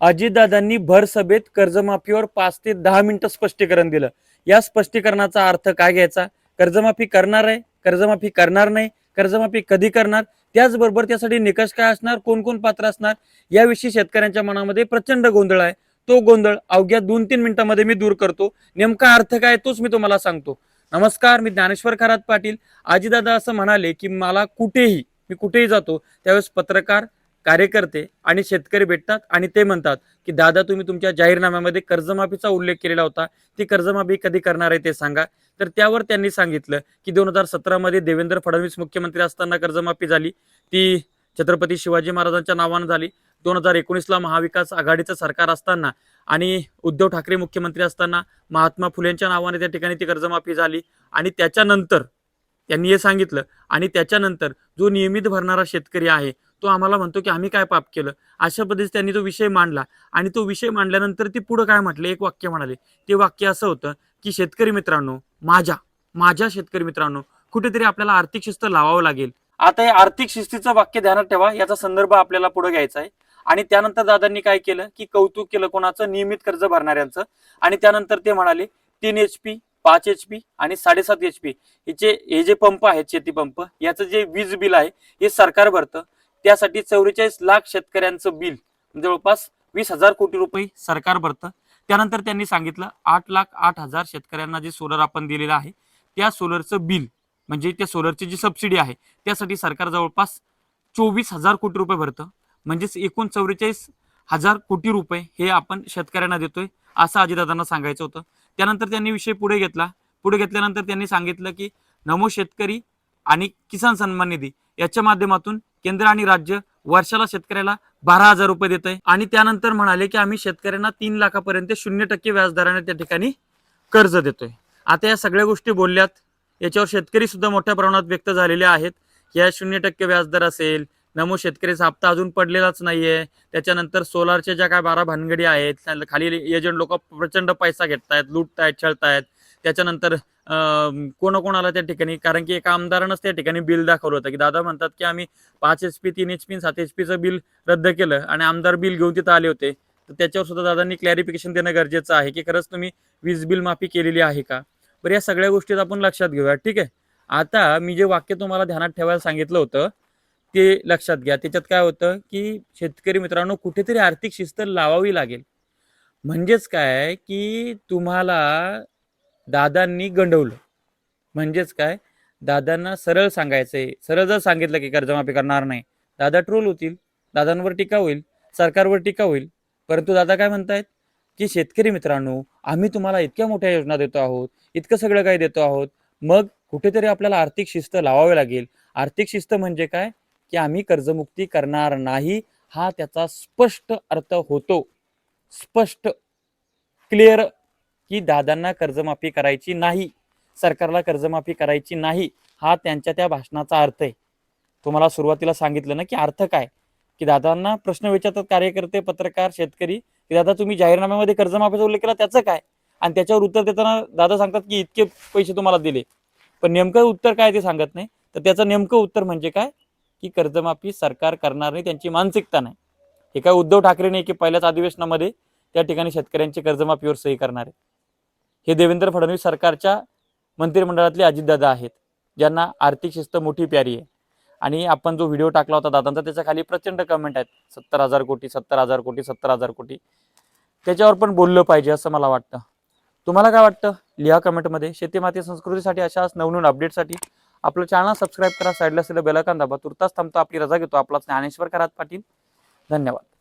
अजितदादांनी भरसभेत कर्जमाफीवर पाच ते दहा मिनिटं स्पष्टीकरण दिलं. या स्पष्टीकरणाचा अर्थ काय घ्यायचा? कर्जमाफी करणार आहे कर्जमाफी करणार नाही कर्जमाफी कधी करणार? त्याचबरोबर त्यासाठी निकष काय असणार? कोण कोण पात्र असणार? याविषयी शेतकऱ्यांच्या मनामध्ये प्रचंड गोंधळ आहे. तो गोंधळ अवघ्या दोन तीन मिनिटांमध्ये मी दूर करतो. नेमका अर्थ काय तोच मी तुम्हाला सांगतो. नमस्कार मी ज्ञानेश्वर खरात पाटील. आजीदादा असं म्हणाले की मला कुठेही मी कुठेही जातो त्यावेळेस पत्रकार कार्यकर्ते आणि शेतकरी भेटतात आणि ते म्हणतात की दादा तुम्ही तुमच्या जाहीरनाम्यामध्ये कर्जमाफीचा उल्लेख केलेला होता. ती कर्जमाफी कधी करणार आहे ते सांगा. तर त्यावर त्यांनी सांगितलं की दोन हजार सतरामध्ये देवेंद्र फडणवीस मुख्यमंत्री असताना कर्जमाफी झाली. ती छत्रपती शिवाजी महाराजांच्या नावानं झाली. दोन हजार एकोणीसला महाविकास आघाडीचं सरकार असताना आणि उद्धव ठाकरे मुख्यमंत्री असताना महात्मा फुलेंच्या नावाने त्या ठिकाणी ती कर्जमाफी झाली. आणि त्याच्यानंतर त्यांनी हे सांगितलं. आणि त्याच्यानंतर जो नियमित भरणारा शेतकरी आहे तो आम्हाला म्हणतो की आम्ही काय पाप केलं? अशा पद्धतीने त्यांनी तो विषय मांडला. आणि तो विषय मांडल्यानंतर ती पुढं काय म्हटले? एक वाक्य म्हणाले. ते वाक्य असं होतं की शेतकरी मित्रांनो माझ्या माझ्या शेतकरी मित्रांनो कुठेतरी आपल्याला आर्थिक शिस्त लावावं लागेल. आता हे आर्थिक शिस्तीचं वाक्य ध्यानात ठेवा. याचा संदर्भ आपल्याला पुढे घ्यायचा आहे. आणि त्यानंतर दादांनी काय केलं? की कौतुक केलं कोणाचं? नियमित कर्ज भरणाऱ्यांचं. आणि त्यानंतर ते म्हणाले तीन एच पी पाच एच पी आणि साडेसात एच पी हिचे हे जे पंप आहेत शेती पंप याचं जे वीज बिल आहे हे सरकार भरतं. त्यासाठी चौवेचाळीस लाख शेतकऱ्यांचं बिल म्हणजे जवळपास वीस हजार कोटी रुपये सरकार भरतं. त्यानंतर त्यांनी सांगितलं आठ लाख आठ हजार शेतकऱ्यांना जे सोलर आपण दिलेलं आहे त्या सोलरचं बिल म्हणजे त्या सोलरची जी सबसिडी आहे त्यासाठी सरकार जवळपास चोवीस हजार कोटी रुपये भरतं. म्हणजेच एकूण चौवेचाळीस हजार कोटी रुपये हे आपण शेतकऱ्यांना देतोय असं अजितदादांना सांगायचं होतं. त्यानंतर त्यांनी विषय पुढे घेतला. पुढे घेतल्यानंतर त्यांनी सांगितलं की नमो शेतकरी आणि किसान सन्मान निधी याच्या माध्यमातून केंद्र आणि राज्य वर्षाला शेतकऱ्याला बारा हजार रुपये देत आहे आणि त्यानंतर म्हणाले की आम्ही शेतकऱ्यांना तीन लाखापर्यंत शून्य टक्के व्याजदराने त्या ठिकाणी कर्ज देतोय. आता या सगळ्या गोष्टी बोलल्यात. याच्यावर शेतकरी सुद्धा मोठ्या प्रमाणात व्यक्त झालेले आहेत. या शून्य टक्के व्याजदर असेल नमो शेतकरीचा हप्ता अजून पडलेलाच नाहीये. त्याच्यानंतर सोलारच्या ज्या काय बारा भानगडी आहेत खाली एजंट लोक प्रचंड पैसा घेतायत लुटतायत छळतायत. त्याच्यानंतर कोणाकोणाला त्या ठिकाणी कारण की एका आमदारानंच त्या ठिकाणी बिल दाखवलं होतं की दादा म्हणतात की आम्ही पाच एच पी तीन एच पी सात एच पीचं बिल रद्द केलं आणि आमदार बिल घेऊन तिथं आले होते. तर त्याच्यावर सुद्धा दादांनी क्लॅरिफिकेशन देणं गरजेचं आहे की खरंच तुम्ही वीज बिल माफी केलेली आहे का? बरं या सगळ्या गोष्टीत आपण लक्षात घेऊया ठीक आहे? आता मी जे वाक्य तुम्हाला ध्यानात ठेवायला सांगितलं होतं ते लक्षात घ्या. त्याच्यात काय होतं की शेतकरी मित्रांनो कुठेतरी आर्थिक शिस्त लावावी लागेल. म्हणजेच काय की तुम्हाला दादांनी गंडवलं. म्हणजेच काय? दादांना सरळ सांगायचंय. सरळ जर सांगितलं की कर्जमाफी करणार नाही. दादा ट्रोल होतील. दादांवर टीका होईल. सरकारवर टीका होईल. परंतु दादा काय म्हणतायत? की शेतकरी मित्रांनो आम्ही तुम्हाला इतक्या मोठ्या योजना देतो आहोत. इतकं सगळं काही देतो आहोत. मग कुठेतरी आपल्याला आर्थिक शिस्त लावावी लागेल. आर्थिक शिस्त म्हणजे काय? की आम्ही कर्जमुक्ती करणार नाही हा त्याचा स्पष्ट अर्थ होतो. स्पष्ट क्लिअर की दादांना कर्जमाफी करायची नाही सरकारला कर्जमाफी करायची नाही हा त्यांच्या त्या भाषणाचा अर्थ आहे. तुम्हाला सुरुवातीला सांगितलं ना की अर्थ काय? की दादांना प्रश्न विचारतात कार्यकर्ते पत्रकार शेतकरी की दादा तुम्ही जाहीरनाम्यामध्ये कर्जमाफीचा उल्लेख केला त्याचं काय? आणि त्याच्यावर उत्तर देताना दादा सांगतात की इतके पैसे तुम्हाला दिले. पण नेमकं उत्तर काय ते सांगत नाही. तर त्याचं नेमकं उत्तर म्हणजे काय? की कर्जमाफी सरकार करणार नाही त्यांची मानसिकता नाही. हे काय उद्धव ठाकरे नाही की पहिल्याच अधिवेशनामध्ये त्या ठिकाणी शेतकऱ्यांची कर्जमाफीवर सही करणार आहे? हे देवेंद्र फडणवीस सरकारच्या मंत्रिमंडळातले अजितदादा आहेत ज्यांना आर्थिक शिस्त मोठी प्यारी आहे. आणि आपण जो व्हिडिओ टाकला होता दादांचा त्याच्याखाली प्रचंड कमेंट आहेत. सत्तर हजार कोटी सत्तर हजार कोटी सत्तर हजार कोटी. त्याच्यावर पण बोललं पाहिजे असं मला वाटतं. तुम्हाला काय वाटतं? लिहा कमेंटमध्ये शेती माती संस्कृतीसाठी अशाच नवनवीन अपडेटसाठी आपलं चॅनल सबस्क्राईब करा साईडला असलेलं बेलाकान दाबा. तुर्तास थांबतो आपली रजा घेतो. आपला ज्ञानेश्वर करात पाटील. धन्यवाद.